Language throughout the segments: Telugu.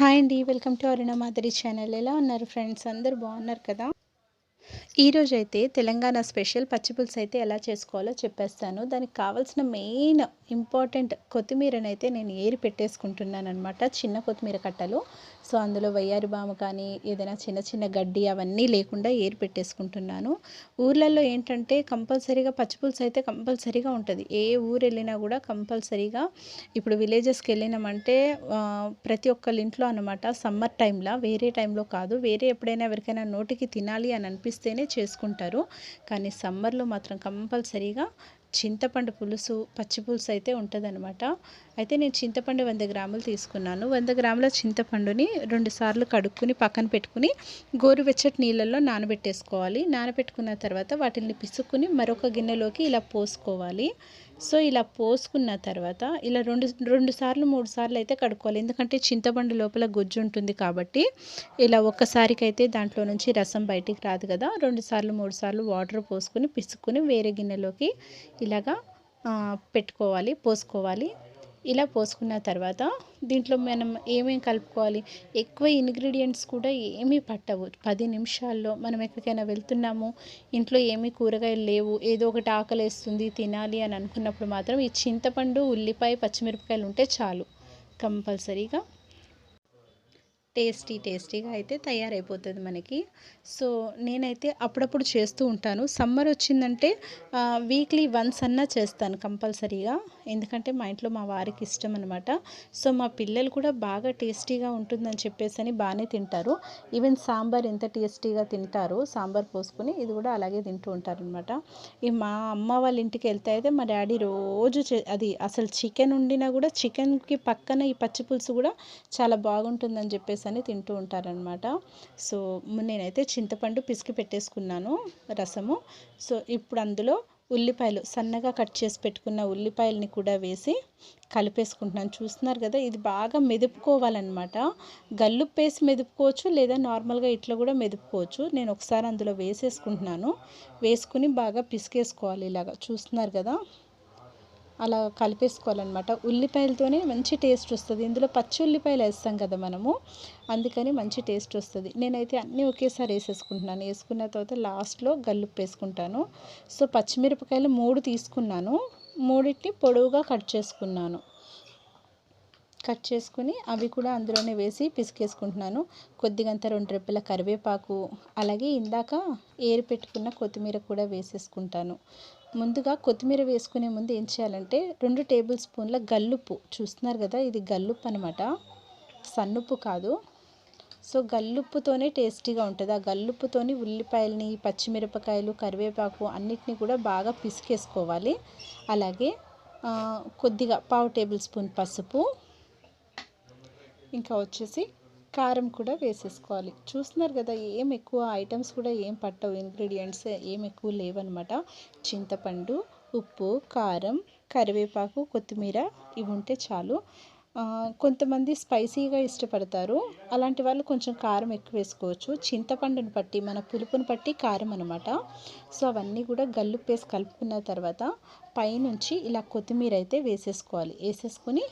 హాయ్ అండి వెల్కమ్ టు అరుణ మాదిరి ఛానల్. ఎలా ఉన్నారు ఫ్రెండ్స్? అందరు బాగున్నారు కదా? ఈరోజు అయితే తెలంగాణ స్పెషల్ పచ్చిపులుసు అయితే ఎలా చేసుకోవాలో చెప్పేస్తాను. దానికి కావాల్సిన మెయిన్ ఇంపార్టెంట్ కొత్తిమీరనైతే నేను ఏరి పెట్టేసుకుంటున్నాను అనమాట చిన్న కొత్తిమీర కట్టలు. సో అందులో వయ్యారి బామ కానీ ఏదైనా చిన్న చిన్న గడ్డి అవన్నీ లేకుండా ఏరు పెట్టేసుకుంటున్నాను. ఊర్లలో ఏంటంటే కంపల్సరీగా పచ్చిపులుసు అయితే కంపల్సరీగా ఉంటుంది. ఏ ఊరు వెళ్ళినా కూడా కంపల్సరీగా ఇప్పుడు విలేజెస్కి వెళ్ళినామంటే ప్రతి ఒక్కళ్ళ ఇంట్లో అనమాట సమ్మర్ టైంలో వేరే టైంలో కాదు వేరే ఎప్పుడైనా ఎవరికైనా నోటికి తినాలి అని అనిపిస్తేనే చేసుకుంటారు. కానీ సమ్మర్లో మాత్రం కంపల్సరీగా చింతపండు పులుసు పచ్చి పులుసు అయితే ఉంటుందన్నమాట. అయితే నేను చింతపండు వంద గ్రాములు తీసుకున్నాను. వంద గ్రాముల చింతపండుని రెండు సార్లు కడుక్కుని పక్కన పెట్టుకుని గోరువెచ్చటి నీళ్ళల్లో నానబెట్టేసుకోవాలి. నానబెట్టుకున్న తర్వాత వాటిని పిసుక్కుని మరొక గిన్నెలోకి ఇలా పోసుకోవాలి. సో ఇలా పోసుకున్న తర్వాత ఇలా రెండు రెండు సార్లు మూడు సార్లు అయితే కడుక్కోవాలి. ఎందుకంటే చింతపండు లోపల గుజ్జు ఉంటుంది కాబట్టి ఇలా ఒక్కసారికైతే దాంట్లో నుంచి రసం బయటికి రాదు కదా. రెండు సార్లు మూడు సార్లు వాటర్ పోసుకుని పిసుకుని వేరే గిన్నెలోకి ఇలాగా పెట్టుకోవాలి పోసుకోవాలి. ఇలా పోసుకున్న తర్వాత దీంట్లో మనం ఏమేమి కలుపుకోవాలి? ఎక్కువ ఇంగ్రీడియంట్స్ కూడా ఏమీ పట్టవు. పది నిమిషాల్లో మనం ఎక్కడికైనా వెళ్తున్నాము ఇంట్లో ఏమీ కూరగాయలు లేవు ఏదో ఒకటి ఆకలేస్తుంది తినాలి అని అనుకున్నప్పుడు మాత్రం ఈ చింతపండు ఉల్లిపాయ పచ్చిమిరపకాయలు ఉంటే చాలు. కంపల్సరీగా టేస్టీ టేస్టీగా అయితే తయారైపోతుంది మనకి. సో నేనైతే అప్పుడప్పుడు చేస్తూ ఉంటాను. సమ్మర్ వచ్చిందంటే వీక్లీ వన్స్ అన్నా చేస్తాను కంపల్సరీగా. ఎందుకంటే మా ఇంట్లో మా వారికి ఇష్టం అనమాట సో మా పిల్లలు కూడా బాగా టేస్టీగా ఉంటుందని చెప్పేసి అని బాగానే తింటారు. ఈవెన్ సాంబార్ ఎంత టేస్టీగా తింటారు సాంబార్ పోసుకొని ఇది కూడా అలాగే తింటూ ఉంటారు అనమాట ఈ మా అమ్మ వాళ్ళ ఇంటికి వెళ్తే అయితే మా డాడీ రోజు అది అసలు చికెన్ వండినా కూడా చికెన్కి పక్కన ఈ పచ్చి పులుసు కూడా చాలా బాగుంటుందని చెప్పేసి అని తింటూ ఉంటారనమాట సో నేనైతే చింతపండు పిసికి పెట్టేసుకున్నాను రసము. సో ఇప్పుడు అందులో ఉల్లిపాయలు సన్నగా కట్ చేసి పెట్టుకున్న ఉల్లిపాయలని కూడా వేసి కలిపేసుకుంటున్నాను. చూస్తున్నారు కదా ఇది బాగా మెదుపుకోవాలన్నమాట. గల్లుప్పేసి మెదుపుకోవచ్చు లేదా నార్మల్గా ఇట్లా కూడా మెదుపుకోవచ్చు. నేను ఒకసారి అందులో వేసేసుకుంటున్నాను. వేసుకుని బాగా పిసికేసుకోవాలి ఇలాగా. చూస్తున్నారు కదా? అలా కలిపేసుకోవాలన్నమాట. ఉల్లిపాయలతోనే మంచి టేస్ట్ వస్తుంది. ఇందులో పచ్చి ఉల్లిపాయలు వేస్తాం కదా మనము అందుకని మంచి టేస్ట్ వస్తుంది. నేనైతే అన్నీ ఒకేసారి వేసేసుకుంటున్నాను. వేసుకున్న తర్వాత లాస్ట్లో గల్లుప్పు వేసుకుంటాను. సో పచ్చిమిరపకాయలు మూడు తీసుకున్నాను. మూడింటిని పొడవుగా కట్ చేసుకున్నాను. కట్ చేసుకుని అవి కూడా అందులోనే వేసి పిసికేసుకుంటున్నాను. కొద్దిగంత రెండు రెప్పల కరివేపాకు అలాగే ఇందాక ఏరి పెట్టుకున్న కొత్తిమీర కూడా వేసేసుకుంటాను. ముందుగా కొత్తిమీర వేసుకునే ముందు ఏం చేయాలంటే రెండు టేబుల్ స్పూన్ల గల్లుప్పు. చూస్తున్నారు కదా ఇది గల్లుప్పు అనమాట సన్నుప్పు కాదు. సో గల్లుప్పుతోనే టేస్టీగా ఉంటుంది. ఆ గల్లుప్పుతోని ఉల్లిపాయలని పచ్చిమిరపకాయలు కరివేపాకు అన్నిటిని కూడా బాగా పిసికేసుకోవాలి. అలాగే కొద్దిగా పావు టేబుల్ స్పూన్ పసుపు ఇంకా వచ్చేసి కారం కూడా వేసేసుకోవాలి. చూస్తున్నారు కదా ఏం ఎక్కువ ఐటమ్స్ కూడా ఏం పట్టవు. ఇంగ్రీడియంట్స్ ఏం ఎక్కువ లేవన్నమాట. చింతపండు ఉప్పు కారం కరివేపాకు కొత్తిమీర ఇవి ఉంటే చాలు. కొంతమంది స్పైసీగా ఇష్టపడతారు. అలాంటి వాళ్ళు కొంచెం కారం ఎక్కువ వేసుకోవచ్చు. చింతపండుని బట్టి మన పులుపుని బట్టి కారం అనమాట సో అవన్నీ కూడా గల్లుప్పేసి కలుపుకున్న తర్వాత పైనుంచి ఇలా కొత్తిమీర అయితే వేసేసుకోవాలి. వేసేసుకొని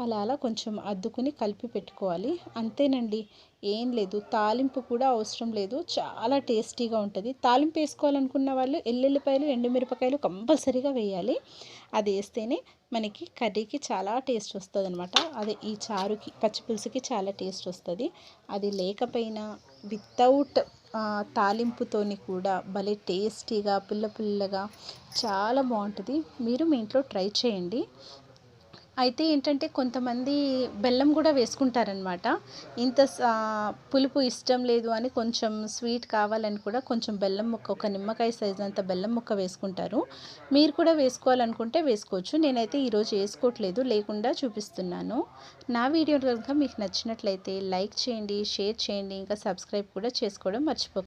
అలా అలా కొంచెం అద్దుకుని కలిపి పెట్టుకోవాలి. అంతేనండి. ఏం లేదు. తాలింపు కూడా అవసరం లేదు. చాలా టేస్టీగా ఉంటుంది. తాలింపు వేసుకోవాలనుకున్న వాళ్ళు ఎల్లుల్లిపాయలు ఎండుమిరపకాయలు కంపల్సరీగా వేయాలి. అది వేస్తేనే మనకి కర్రీకి చాలా టేస్ట్ వస్తుంది అనమాట అదే ఈ చారుకి పచ్చిపులుసుకి చాలా టేస్ట్ వస్తుంది. అది లేకపోయినా వితౌట్ తాలింపుతోని కూడా భలే టేస్టీగా పుల్ల పుల్లగా చాలా బాగుంటుంది. మీరు మీ ఇంట్లో ట్రై చేయండి. అయితే ఏంటంటే కొంతమంది బెల్లం కూడా వేసుకుంటారనమాట ఇంత పులుపు ఇష్టం లేదు అని కొంచెం స్వీట్ కావాలని కూడా కొంచెం బెల్లం ముక్క ఒక నిమ్మకాయ సైజు అంత బెల్లం ముక్క వేసుకుంటారు. మీరు కూడా వేసుకోవాలనుకుంటే వేసుకోవచ్చు. నేనైతే ఈరోజు వేసుకోవట్లేదు లేకుండా చూపిస్తున్నాను. నా వీడియో కనుక మీకు నచ్చినట్లయితే లైక్ చేయండి షేర్ చేయండి ఇంకా సబ్స్క్రైబ్ కూడా చేసుకోవడం మర్చిపో